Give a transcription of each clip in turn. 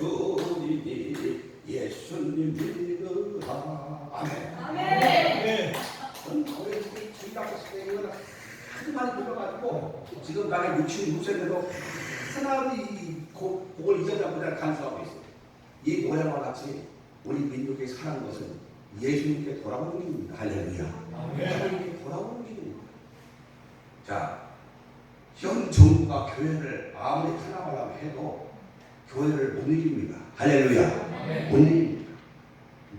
주님이 예수님 믿으라 아멘. 아멘. 저는 교회 주일학교 때는 하도 많이 불러가지고 지금 나이 66세인데도 하나도 이 곡- 곡을 잊어잡고 내가 간수하고 있어요. 이 노래와 같이 우리 민족이 사는 것은 예수님께 돌아오는 길입니다. 할렐루야. 하나님께 돌아오는 길입니다. 자, 현 정부가 교회를 아무리 탄압하려고 해도 교회를 못 이깁니다. 할렐루야. 못 이깁니다.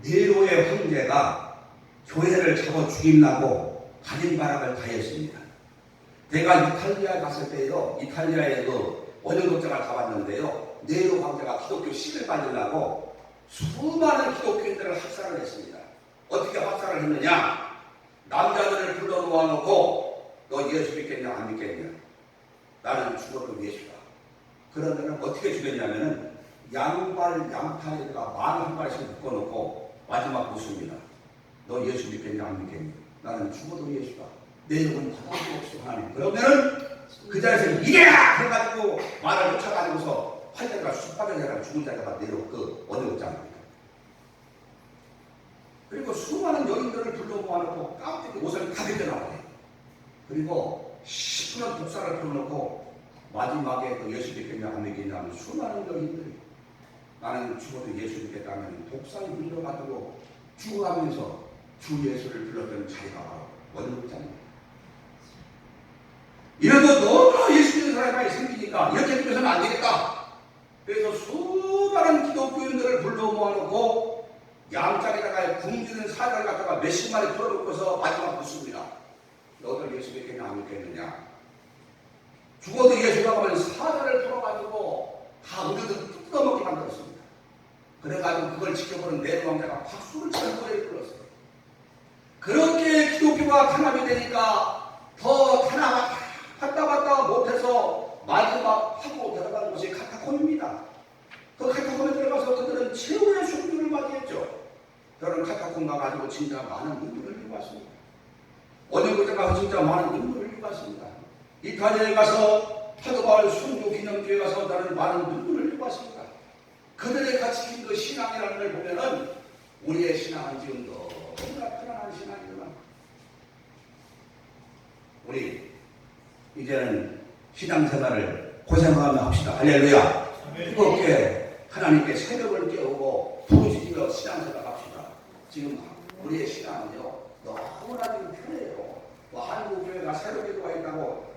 네로의 황제가 교회를 잡아 죽이려고 가진 바람을 다했습니다. 내가 이탈리아에 갔을 때요, 이탈리아에 그 원효독자가 가봤는데요, 네로 황제가 기독교 신을 받으려고 수많은 기독교인들을 학살을 했습니다. 어떻게 학살을 했느냐? 남자들을 불러 모아놓고 너 예수 믿겠냐 안 믿겠냐? 나는 죽어도 예수다. 그러면은 어떻게 죽였냐면은 양발 양팔에다가 말한 발씩 묶어놓고 마지막 묻습니다. 너 예수 믿겠냐 안 믿겠냐? 나는 죽어도 예수다. 내 받아볼 수 없어 하나님. 그러면은 그 자리에서 이래라 해가지고 말을 놓쳐가지고서 환자가 쑥 빠져나가 죽은 자가 내려 그 어느 장입니다. 그리고 수많은 여인들을 불러 모아놓고 깜짝이 옷을 다 벗겨나오게 그리고 10년 독사를 풀어놓고 마지막에 그 예수 믿겠냐 안 믿겠냐 하는 수많은 여인들이 나는 죽어도 예수 믿겠다면 독사에 물려가지고 죽어가면서 주 예수를 불렀던 자리가 바로 원룸장입니다. 이래도 너무나 예수 믿는 사람이 생기니까 이렇게 되면서는 안 되겠다. 그래서 수많은 기독교인들을 불러 모아놓고 양짝에다가 굶주는 사자를 갖다가 몇십 마리 풀어놓고서 마지막 묻습니다. 너들 예수 믿겠냐 안 믿겠느냐? 죽어도 예수라고 하면 사자를 풀어가지고 다 우리들 뜯어먹게 만들었습니다. 그래가지고 그걸 지켜보는 네로 왕자가 박수를 치는 노래를 불렀어요. 그렇게 기독교가 탄압이 되니까 더 탄압 왔다 갔다 못해서 마지막 하고 들어가는 곳이 카타콤입니다. 그 카타콤에 들어가서 그들은 최후의 순교를 맞이했죠. 저는 카타콤 가가지고 진짜 많은 눈물을 흘리고 왔습니다. 원형교장 가서 진짜 많은 눈물을 흘리고 왔습니다. 이탈리아에 가서 파도바울 순교 기념교회 가서 나는 많은 눈물을 흘리고 왔습니다. 그들의 가르친 그 신앙이라는 걸 보면은 우리의 신앙은 지금 너무나 편안한 신앙이구나. 우리 이제는 신앙생활을 고생하며 합시다. 할렐루야. 뜨겁게 하나님께 새벽을 깨우고 부르짖으며 신앙생활 합시다. 지금 우리의 신앙은요 너무나 지금 편해요. 뭐 한국 교회가 새로 기도가 있다고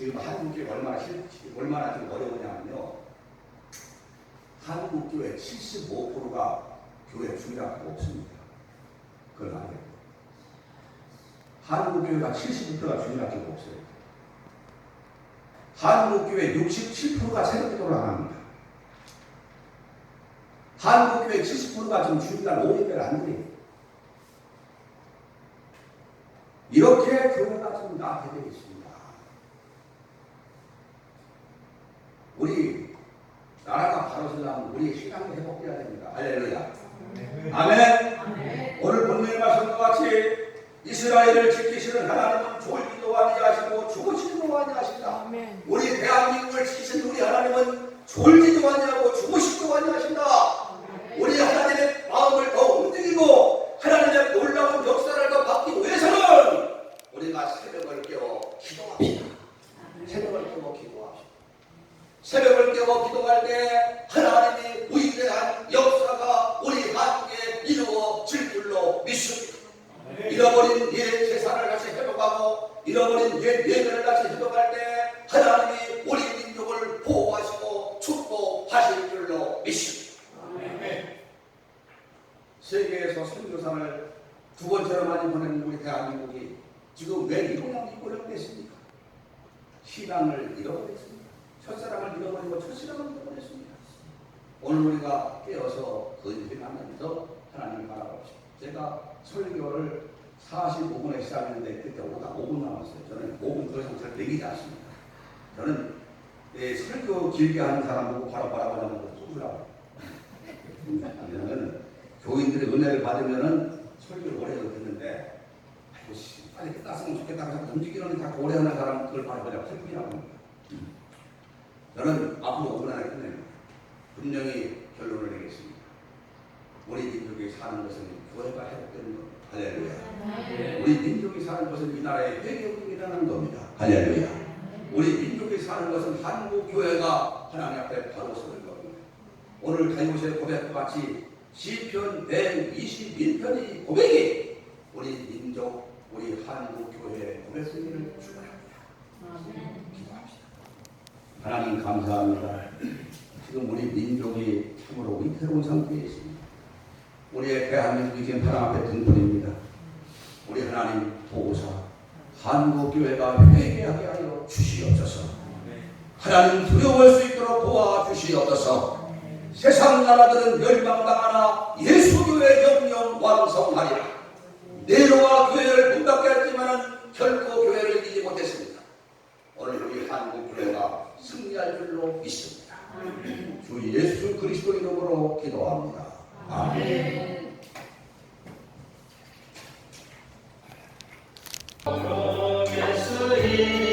지금 한국교회 얼마나 힘, 얼마나 좀 어려우냐면요. 한국 교회 75%가 교회 주일학교가 없습니다. 그걸 알아요. 한국 교회가 70%가 주일학교가 없어요. 한국 교회 67%가 새벽기도를 안 합니다. 한국 교회 70%가 지금 주일날 오예배를 안 드려요. 이렇게 교회가 좀 나게 되어 있습니다. 우리 나라가 바로 서려면 우리 신앙이 회복돼야 됩니다. 할렐루야. 아멘. 오늘 본문에 말씀과 같이 이스라엘을 지키시는 하나님은 졸지도 아니하시고 죽으시지도 아니하신다. 우리 대한민국을 지키시는 우리 하나님은 졸지도 아니하고 죽으시지도 아니하신다. 우리 하나님의 마음을 더 움직이고 하나님의 놀라운 역사를 더 받기 위해서는 우리가 새벽을 깨워 기도합시다. 새벽을 깨워 기도합시다. 새벽을 깨워 기도할 때 하나님이 위대한 역사가 우리 한국에 이루어질 줄로 믿습니다. 잃어버린 옛 재산을 다시 회복하고 잃어버린 옛 예배를 다시 회복할 때 하나님이 우리 민족을 보호하시고 축복하실 줄로 믿습니다. 세계에서 선교사를 두 번째로 많이 보낸 우리 대한민국이 지금 왜 이동양 이꼴을 됐습니까? 신앙을 잃어버렸습니다. 첫사랑을 잃어버리고 첫신앙을 잃어버렸습니다. 오늘 우리가 깨어서 건진하면서 하나님을 바라봅시다. 제가 설교를 45분에 시작했는데 그때 오다 5분 남았어요. 저는 5분 더 이상 잘 내기지 않습니다. 저는 예, 설교 길게 하는 사람 보고 바로 바라보는 거 쏘으라고. 왜냐면 교인들의 은혜를 받으면은 설교를 오래 듣는데 아이고 씨, 빨리 끝났으면 좋겠다 하고 움직이는 게다 오래 하는 사람 그걸 바라보자 설교라고. 저는 앞으로 5분 안에 끝내요. 분명히 결론을 내겠습니다. 우리 민족이 사는 것은 교회가 회복되는 겁니다. 할렐루야. 우리 민족이 사는 것은 이 나라의 회개가 일어나는 겁니다. 할렐루야. 우리 민족이 사는 것은 한국 교회가 하나님 앞에 바로 서는 겁니다. 오늘 다이모스의 고백과 같이 시편 121편의 고백이 우리 민족, 우리 한국 교회의 고백이기를 축원합니다. 기도합시다. 하나님 감사합니다. 지금 우리 민족이 참으로 위태로운 상태에 있습니다. 우리의 대한민국이 지금 하나님 앞에 등불입니다. 우리 하나님 보호사 한국교회가 회개하게 하여 주시옵소서. 하나님 두려워할 수 있도록 도와주시옵소서. 세상 나라들은 멸망당하나 예수교회 영영 완성하리라. 네로와 교회를 문 닫게 했지만 결코 교회를 이기지 못했습니다. 오늘 우리 승리할 줄로 믿습니다. 주 예수 그리스도 이름으로 기도합니다. 아멘. 내주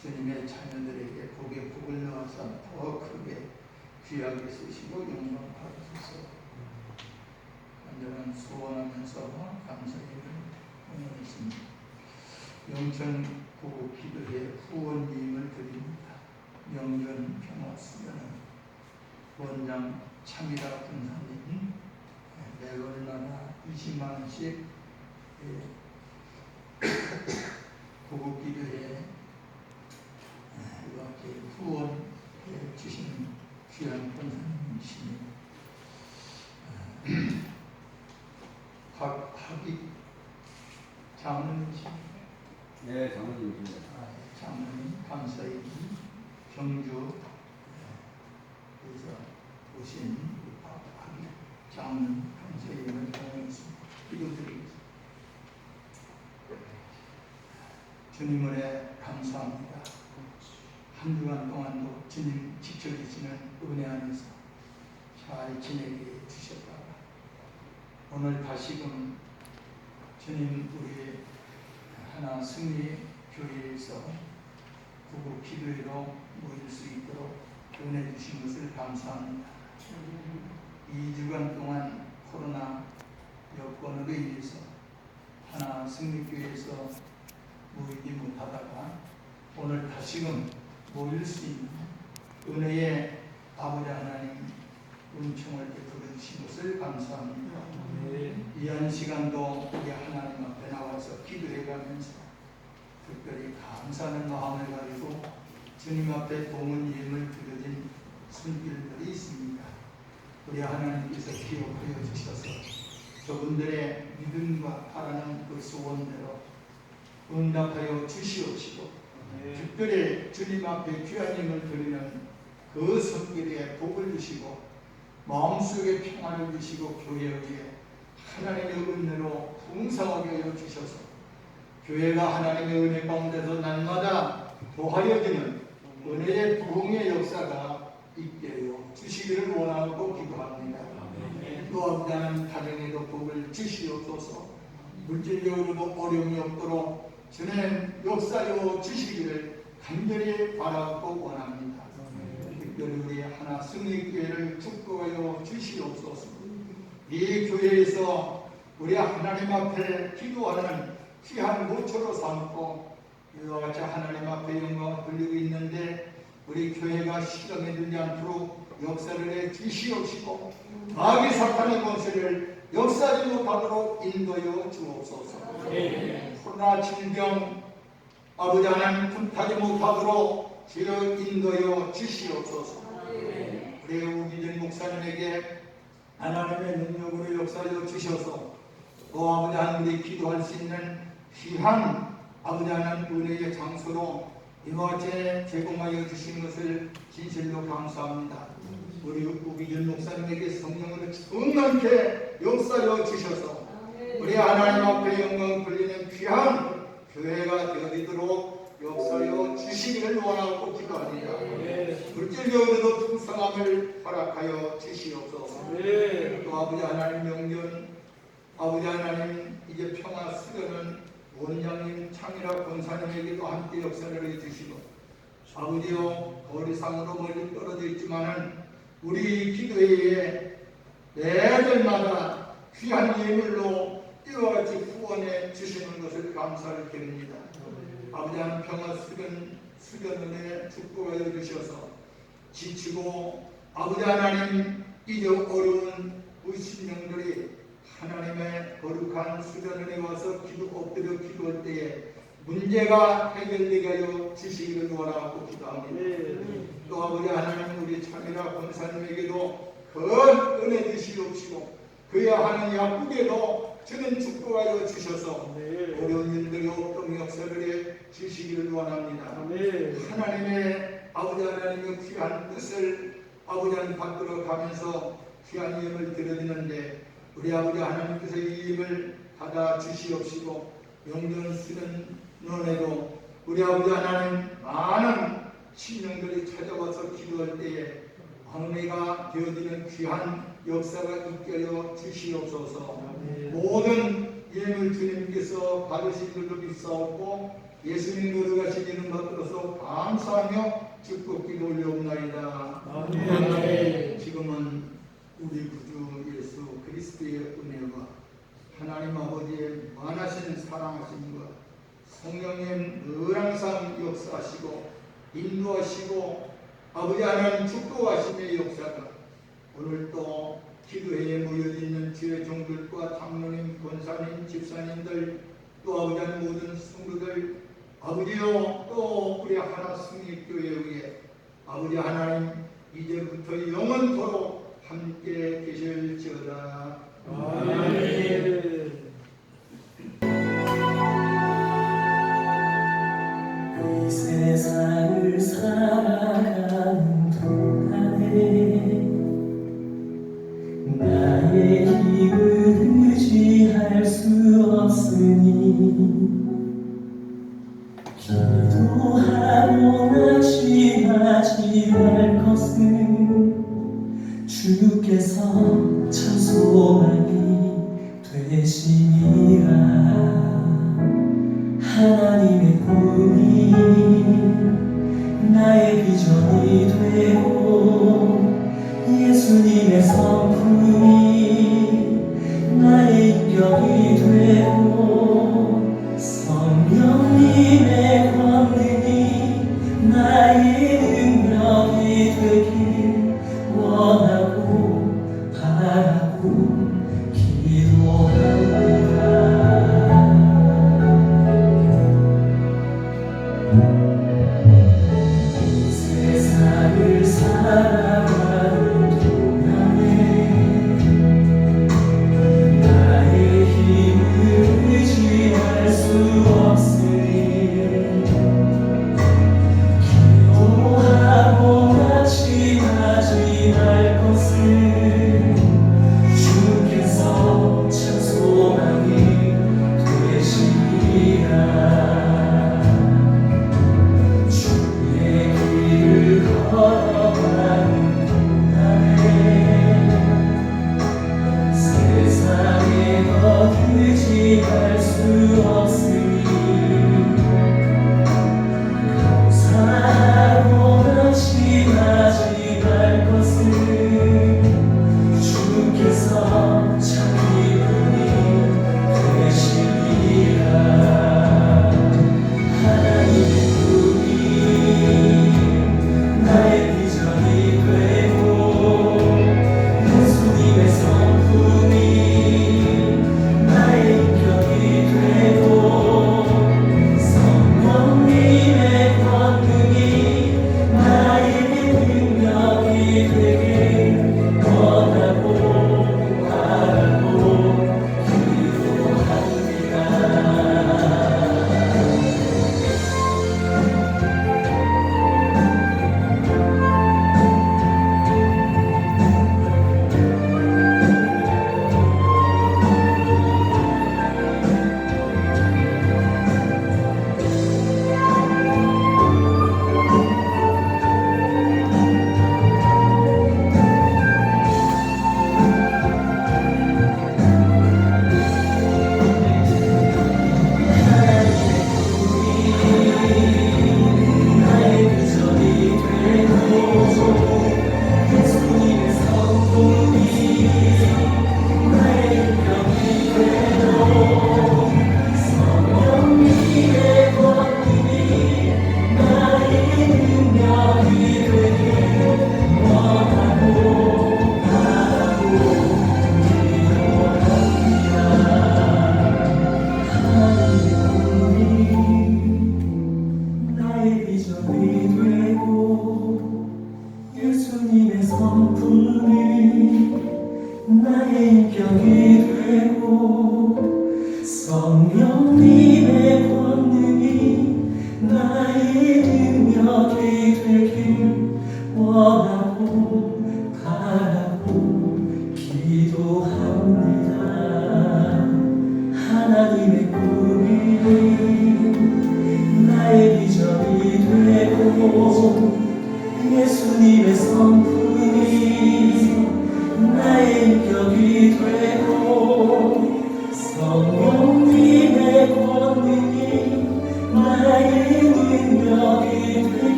주님의 자녀들에게 복의 복을 넣어서 더 크게 귀하게 쓰시고 영광 받으소서 간절한 소원하면서 감사임을 동원했습니다. 영천 보고기도에 후원임을 드립니다. 명전 평화수련은 원장 참이라 군사님 매월마다 20만 원씩 고급기도에 이렇게 후원해 주시는 귀한 권사님이십니다. 박학익 장로님이십니다. 네, 장로님. 아, 장로님 감사히 경주 에서 오신 우리 박학익 장로님 감사히 영광했습니다. 기도드리겠습니다. 주님 은혜 감사합니다. 한 주간 동안도 주님 지켜 주시는 은혜 안에서 잘 지내게 주셨다가 오늘 다시금 주님 우리 하나 승리 교회에서 구국 기도회로 모일 수 있도록 은혜 주신 것을 감사합니다. 2주간 동안 코로나 여건으로 인해서 하나 승리교회에서 모이지 못하다가 오늘 다시금 모일 수 있는 은혜의 아버지 하나님 은총을 베풀어 주신 것을 감사합니다. 이한 시간도 우리 하나님 앞에 나와서 기도해 가면서 특별히 감사하는 마음을 가지고 주님 앞에 봉헌 예물 드려진 손길들이 있습니다. 우리 하나님께서 기억하여 주셔서 저분들의 믿음과 바라는 그 소원대로 응답하여 주시옵시고 특별히 주님 앞에 귀한 힘을 드리는 그 손길에 복을 주시고 마음속에 평안을 주시고 교회 위에 하나님의 은혜로 풍성하게 하여 주셔서 교회가 하나님의 은혜 가운데서 날마다 더하여지는 은혜의 부흥의 역사가 있게 하여 주시기를 원하고 기도합니다. 또 없다는 가정에도 복을 주시옵소서 물질적으로도 어려움이 없도록 주님 역사여 주시기를 간절히 바라고 원합니다. 특별히 우리 하나 승리교회를 축복하여 주시옵소서 이 교회에서 우리 하나님 앞에 기도하는 귀한 모처로 삼고 이와 같이 하나님 앞에 영광을 돌리고 있는데 우리 교회가 실험에 들지 않도록 역사를 해 주시옵시고 마귀 사탄의 권세를 역사지 못하도록 인도여 주옵소서 코로나 질병 아버지 하나님 분타지 못하도록 주여 인도여 주시옵소서 우리 우기전 목사님에게 하나님의 능력으로 역사여 주셔서 또 아버지 하나님이 기도할 수 있는 귀한 아버지 하나님 은혜의 장소로 이와 같이 제공하여 주신 것을 진실로 감사합니다. 우리 우기전 목사님에게 성령으로 충만케 역사여 주셔서 우리 하나님 앞에 영광 돌리는 귀한 교회가 되어지도록 역사여 주시기를 원하고 기도합니다. 물질적으로도 풍성함을 허락하여 주시옵소서. 또 아버지 하나님 명전 아버지 하나님 이제 평화 수련은 원장님 창이라 권사님에게도 함께 역사를 해주시고 아버지여 거리상으로 멀리 떨어져 있지만은 우리 기도회에 매절마다 귀한 예물로 이와 같이 후원해 주시는 것을 감사를 드립니다. 아버지 하나님 평화 수련 수련은혜 축복하여 주셔서 지치고 아버지 하나님 이제 어려운 우리 신령들이 하나님의 거룩한 수련원에 와서 기도 엎드려 기도할 때에 문제가 해결되게 하여 주시기를 원하고 기도합니다. 또 아버지 하나님 우리 참이라 권사님에게도 큰 은혜 주시옵시고 그야 하는 약국에도 주는 축복하여 주셔서 어려운 일들이 없던 역사를 해 주시기를 원합니다. 하나님의 아버지 하나님의 귀한 뜻을 아버지 하나님 받들어 가면서 귀한 힘을 드려지는데 우리 아버지 하나님께서 이 힘을 받아 주시옵시고 영전 수련 논에도 우리 아버지 하나님 많은 신령들이 찾아와서 기도할 때에 왕래가 되어지는 귀한 역사가 있게 하여 주시옵소서. 모든 예물 주님께서 받으신 것도 비싸웠고 예수님 거룩하신 이름 받들어서 감사하며 축복기도 올려옵나이다. 지금은 우리 구주 예수 그리스도의 은혜와 하나님 아버지의 만하신 사랑하심과 성령님 늘 항상 역사하시고 인도하시고 아버지 하나님 축복하심의 역사가 오늘 또 기도회에 모여있는 주의 종들과 장로님, 권사님, 집사님들 또 아버지 하나님 모든 성도들 아버지요 또 우리 하나 승리교회 위에 아버지 하나님 이제부터 영원토록 함께 계실지어다. 이 되길 원하고 바라고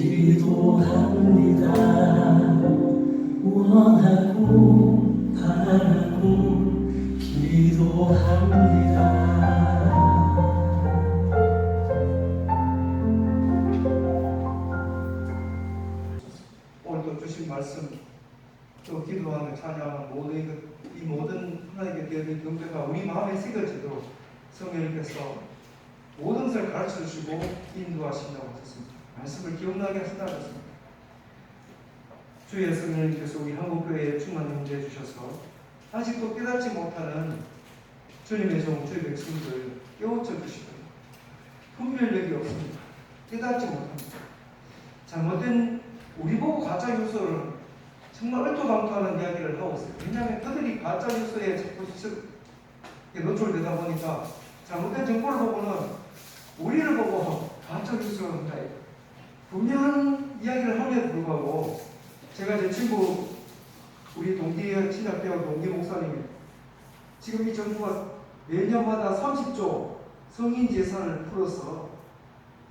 기도합니다 원하고 바라고 기도합니다 오늘도 주신 말씀 또 기도하며 찬양하는 모든 그- 이 모든 하나님께 드리는 경배가 우리 마음에 새겨지도록 성령님께서 모든 것을 가르쳐 주시고 인도하신다고 하셨습니다. 말씀을 기억나게 하셨습니다. 주의 성령님께서 우리 한국교회에 충만 임재해 주셔서 아직도 깨닫지 못하는 주님의 종 주의 백성들 깨우쳐 주시고 분별력이 없습니다. 깨닫지 못합니다. 잘못된 우리 보고 가짜 뉴스를 정말 얼토당토하는 이야기를 하고 있어요. 왜냐하면 그들이 가짜 뉴스에 자꾸 시- 노출되다 보니까 잘못된 정보를 보고는 우리를 보고 가짜 뉴스를 한다. 분명한 이야기를 함에도 불구하고 제가 제 친구 우리 동기 신학대학 동기 목사님 지금 이 정부가 매년마다 30조 성인 재산을 풀어서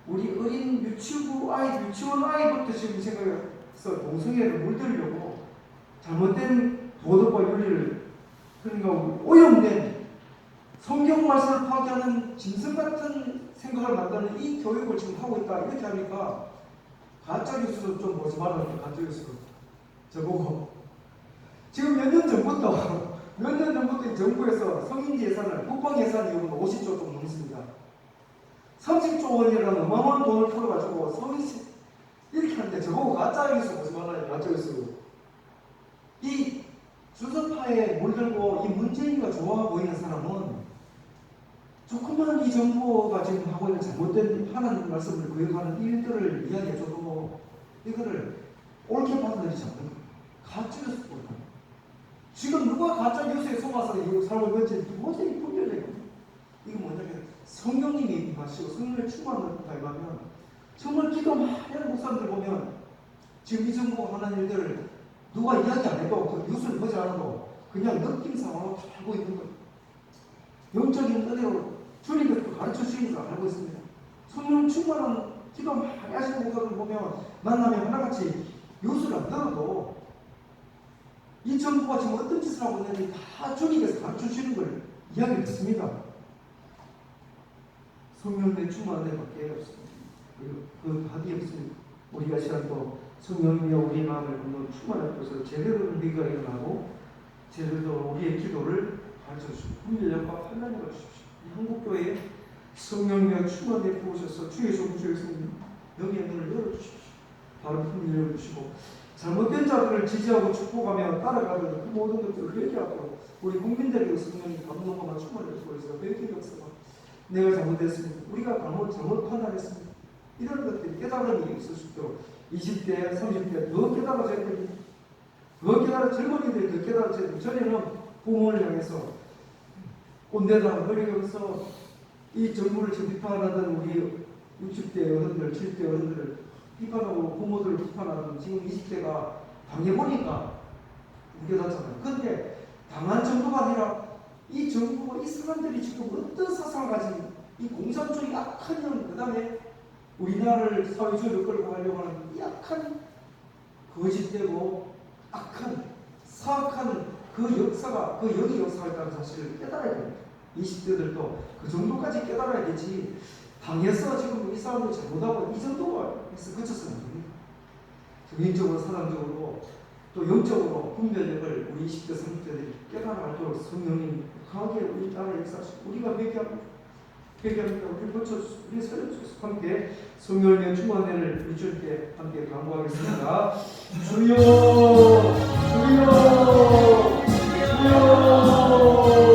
우리 어린 유치부 아이 유치원 아이부터 지금 생각해서 동성애를 물들려고 잘못된 도덕과 윤리를 그러니까 오염된 성경 말씀을 파괴하는 짐승 같은 생각을 만드는 이 교육을 지금 하고 있다. 이렇게 하니까 가짜 뉴스도 좀 보지 말라고 가짜 뉴스 저보고. 지금 몇 년 전부터 몇 년 전부터 이 정부에서 성인 예산을 국방 예산 이후로 50조 좀 넘습니다. 30조 원이라는 어마어마한 돈을 풀어가지고 성인 시- 이렇게 하는데 저보고 가짜 뉴스 보지 말라요 가짜 뉴스 이 주석파에 물들고 이 문재인이가 좋아 보이는 사람은 조금만 이 정부가 지금 하고 있는 잘못된 하나님 말씀을 거역하는 일들을 이야기해줘도 이거를 옳게 받아들이지 않는 거예요. 가짜 뉴스 보다. 지금 누가 가짜 뉴스에 속아서 이 사람을 건지 도저히 분별해요. 이거 뭐냐면 성령님이 임하시고 성령의 충만을 닮으면 정말 기가 막히는 목사님들 보면 지금 이 정부가 하는 일들을 누가 이야기 안 해도 그 뉴스를 보지 않아도 그냥 느낌상으로 다 알고 있는 거예요. 영적인 은혜로 주님께서 가르쳐 주시는 줄 알고 있습니다. 성령 충만한 기도 많이 하시는 목사들 보면 만나면 하나같이 뉴스를 안 들어도 이 정부가 지금 어떤 짓을 하고 있는지 다 주님께서 가르쳐 주시는 걸 이야기를 듣습니다. 성령의 충만한 데밖에 없습니다. 그 답이 없습니다. 우리가 시간 또 성령님이 우리 마음을 한번 충만할 것으로 제대로 우리가 일어나고 제대로 우리의 기도를 가르쳐 주시고 훈련과 판단을 주십시오. 이 한국교회에 성령님의 충만에 부으셔서 주의 종주의 성령 여기에 문을 열어주십시오. 바로 문을 열어주시고 잘못된 자들을 지지하고 축복하며 따라가는 그 모든 것들을 회개하고 우리 국민들에게 성령님 감동과 충만을 보여서 회개 역사가 내가 잘못했습니다. 우리가 잘못, 잘못 판단했습니다. 이런 것들이 깨달음이 있을 수 있도록 20대, 30대 더 깨달아져야 됩니다. 더 깨달아 젊은이들이 더 깨달아져야 됩니다. 전에는 부모를 향해서 꼰대다 그러면서 이 정부를 지금 비판하던 우리 60대 어른들, 70대 어른들을 비판하고 부모들을 비판하던 지금 20대가 당해보니까 우겨졌잖아요. 근데 당한 정도가 아니라 이 정부가 이 사람들이 지금 어떤 사상을 가진 이 공산주의 악한 년, 그 다음에 우리나라를 사회주의로 끌고 가려고 하는 이 악한 거짓되고 악한 사악한 그 역사가 그 여기 역사가 있다는 사실을 깨달아야 됩니다. 20대들도 그 정도까지 깨달아야 되지 당해서 지금 이 사람들 잘못하고 이 정도가 해서 그쳐서는 안 됩니다. 정인적으로 사람적으로 또 영적으로 분별력을 우리 20대 30대들이 깨달아도록 성령님 강하게 우리 나라 역사하시고 우리가 회개합니다. 회개를 우리 고쳐주시고 우리 살려주시고 함께 성결의 충만회를 일주일께 함께 강구하겠습니다. 주여 주여 주여